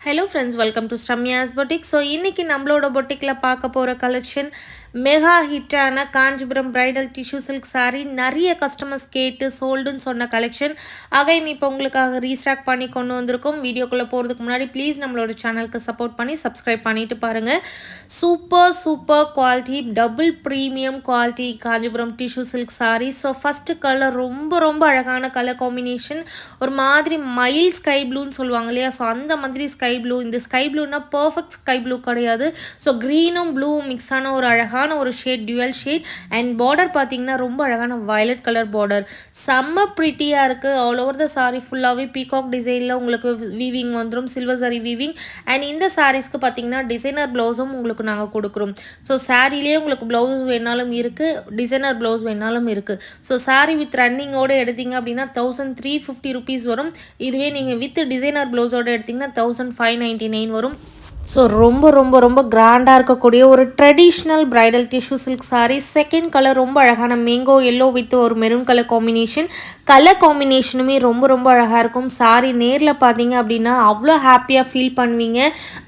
Hello friends welcome to Sramya's boutique so இன்றைக்கி நம்மளோட பொட்டிக்கில் பார்க்க போகிற கலெக்ஷன் மெகா ஹிட்டான Kanchipuram bridal tissue silk sari நிறைய கஸ்டமர்ஸ் கேட்டு சோல்டுன்னு சொன்ன கலெக்ஷன் அகைன் இப்போ உங்களுக்காக ரீஸ்டாக் பண்ணி கொண்டு வந்திருக்கோம். வீடியோக்குள்ளே போகிறதுக்கு முன்னாடி ப்ளீஸ் நம்மளோட சேனலுக்கு சப்போர்ட் பண்ணி சப்ஸ்கிரைப் பண்ணிட்டு பாருங்கள் super super quality double premium quality Kanchipuram tissue silk sari so first colour ரொம்ப ரொம்ப அழகான கலர் காம்பினேஷன் ஒரு மாதிரி மைல் ஸ்கை ப்ளூன்னு சொல்லுவாங்க இல்லையா? ஸோ அந்த மாதிரி ஸ்கை ஸ்கை ப்ளூ இந்த ஸ்கை ப்ளூனா பர்ஃபெக்ட் ஸ்கை ப்ளூ கிடையாது. ஸோ க்ரீனும் ப்ளூ மிக்ஸான ஒரு அழகான ஒரு shade dual shade and border பார்த்தீங்கன்னா ரொம்ப அழகான வயலட் கலர் பார்டர் செம்ம ப்ரிட்டியாக இருக்குது ஆல் ஓவர் த சாரீ ஃபுல்லாகவே பீகாக் டிசைனில் உங்களுக்கு வீவிங் வந்துடும் சில்வர் சாரி வீவிங் அண்ட் இந்த சாரீஸ்க்கு பார்த்தீங்கன்னா டிசைனர் ப்ளவுஸும் உங்களுக்கு நாங்கள் கொடுக்குறோம். ஸோ சாரீலேயே உங்களுக்கு ப்ளவுஸ் வேணாலும் இருக்குது டிசைனர் ப்ளவுஸ் வேணாலும் இருக்குது ஸோ சாரீ வித் ரன்னிங்கோடு எடுத்தீங்க அப்படின்னா தௌசண்ட் த்ரீ ஃபிஃப்டி ருபீஸ் வரும். இதுவே நீங்கள் வித் டிசைனர் ப்ளவுஸோடு எடுத்திங்கன்னா தௌசண்ட் ஃபைவ் நைன்ட்டி நைன் வரும். ஸோ ரொம்ப ரொம்ப ரொம்ப கிராண்டாக இருக்கக்கூடிய ஒரு traditional bridal tissue silk sari second colour ரொம்ப அழகான மேங்கோ எல்லோ வித் ஒரு மெரூன் கலர் காம்பினேஷன் கலர் காம்பினேஷனுமே ரொம்ப ரொம்ப அழகாக இருக்கும். சாரீ நேரில் பார்த்தீங்க அப்படின்னா அவ்வளோ ஹாப்பியாக ஃபீல் பண்ணுவீங்க.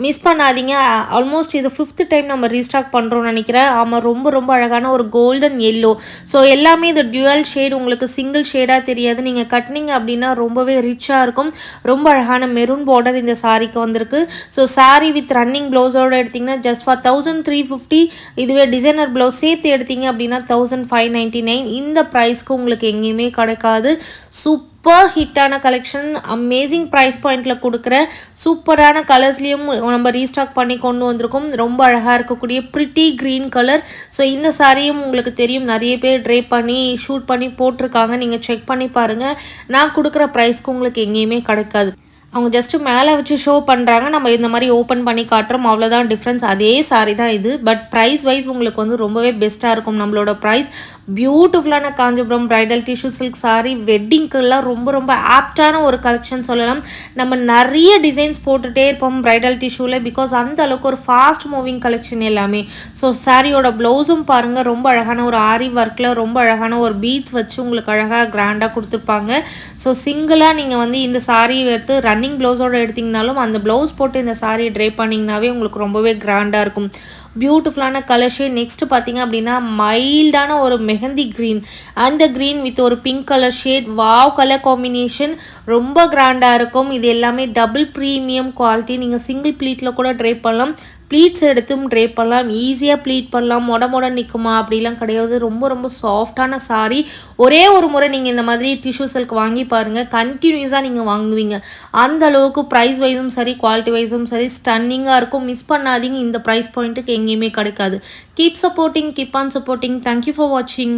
மிஸ் பண்ணாதீங்க. ஆல்மோஸ்ட் இது ஃபிஃப்த்து டைம் நம்ம ரீஸ்டாக் பண்ணுறோம்னு நினைக்கிறேன். ஆமாம் ரொம்ப ரொம்ப அழகான ஒரு கோல்டன் எல்லோ ஸோ எல்லாமே இது டியூவல் ஷேட் உங்களுக்கு சிங்கிள் ஷேடாக தெரியாது. நீங்கள் கட்டினீங்க அப்படின்னா ரொம்பவே ரிச்சாக இருக்கும். ரொம்ப அழகான மெரூன் பார்டர் இந்த சாரீக்கு வந்திருக்கு. ஸோ சாரீ வித் ரன்னிங் ப்ளவுஸோடு எடுத்திங்கன்னா just for thousand three fifty இதுவே டிசைனர் ப்ளவுஸ் சேர்த்து எடுத்திங்க அப்படின்னா தௌசண்ட் ஃபைவ் நைன்ட்டி நைன் இந்த ப்ரைஸ்க்கு உங்களுக்கு எங்கேயுமே கிடைக்காது. சூப்பர் ஹிட்டான கலெக்ஷன் அமேசிங் ப்ரைஸ் பாயிண்டில் கொடுக்குற சூப்பரான கலர்ஸ்லேயும் நம்ம ரீஸ்டாக் பண்ணி கொண்டு வந்திருக்கோம். ரொம்ப அழகாக இருக்கக்கூடிய ப்ரிட்டி க்ரீன் கலர் ஸோ இந்த சாரியும் உங்களுக்கு தெரியும். நிறைய பேர் ட்ரே பண்ணி ஷூட் பண்ணி போட்டிருக்காங்க. நீங்கள் செக் பண்ணி பாருங்கள் நான் கொடுக்குற ப்ரைஸ்க்கு உங்களுக்கு எங்கேயுமே கிடைக்காது. அவங்க ஜஸ்ட்டு மேலே வச்சு ஷோ பண்ணுறாங்க நம்ம இந்த மாதிரி ஓப்பன் பண்ணி காட்டுறோம் அவ்வளோதான் டிஃப்ரென்ஸ் அதே சாரி தான் இது. பட் ப்ரைஸ் வைஸ் உங்களுக்கு வந்து ரொம்பவே பெஸ்ட்டாக இருக்கும். நம்மளோட ப்ரைஸ் பியூட்டிஃபுல்லான Kanchipuram bridal tissue silk sari வெட்டிங்க்கெல்லாம் ரொம்ப ரொம்ப ஆப்டான ஒரு கலெக்ஷன் சொல்லலாம். நம்ம நிறைய டிசைன்ஸ் போட்டுகிட்டே இருப்போம் ப்ரைடல் டிஷ்யூவில் பிகாஸ் அந்த அளவுக்கு ஒரு ஃபாஸ்ட் மூவிங் கலெக்ஷன் எல்லாமே. ஸோ சாரியோட ப்ளவுஸும் பாருங்கள் ரொம்ப அழகான ஒரு ஆரி ஒர்க்கில் ரொம்ப அழகான ஒரு பீட்ஸ் வச்சு உங்களுக்கு அழகாக கிராண்டாக கொடுத்துருப்பாங்க. ஸோ சிங்கிளாக நீங்கள் வந்து இந்த சாரியை எடுத்து ரன் ரன்னிங் ப்ளவுஸோடு எடுத்திங்கனாலும் அந்த ப்ளவுஸ் போட்டு இந்த சாரியை ட்ரை பண்ணிங்கனாவே உங்களுக்கு ரொம்பவே கிராண்டாக இருக்கும். பியூட்டிஃபுல்லான கலர் ஷேட் நெக்ஸ்ட் பார்த்தீங்க அப்படின்னா மைல்டான ஒரு மெஹந்தி க்ரீன் அந்த க்ரீன் வித் ஒரு pink colour shade wow colour combination ரொம்ப கிராண்டாக இருக்கும். இது எல்லாமே டபுள் ப்ரீமியம் குவாலிட்டி நீங்கள் சிங்கிள் ப்ளீட்டில் கூட ட்ரை பண்ணலாம். ப்ளீட்ஸ் எடுத்தும் ட்ரே பண்ணலாம். ஈஸியாக ப்ளீட் பண்ணலாம். மொட மொட நிற்குமா அப்படிலாம் கிடையாது. ரொம்ப ரொம்ப சாஃப்டான சாரி ஒரே ஒரு முறை நீங்கள் இந்த மாதிரி டிஷ்யூ சில்க் வாங்கி பாருங்கள் கண்டினியூஸாக நீங்கள் வாங்குவீங்க. அந்த அளவுக்கு ப்ரைஸ் வைஸும் சரி குவாலிட்டி வைஸும் சரி ஸ்டன்னிங்காக இருக்கும். மிஸ் பண்ணாதீங்க. இந்த ப்ரைஸ் பாயிண்ட்டுக்கு எங்கேயுமே கிடைக்காது. Keep supporting keep on supporting thank you for வாட்சிங்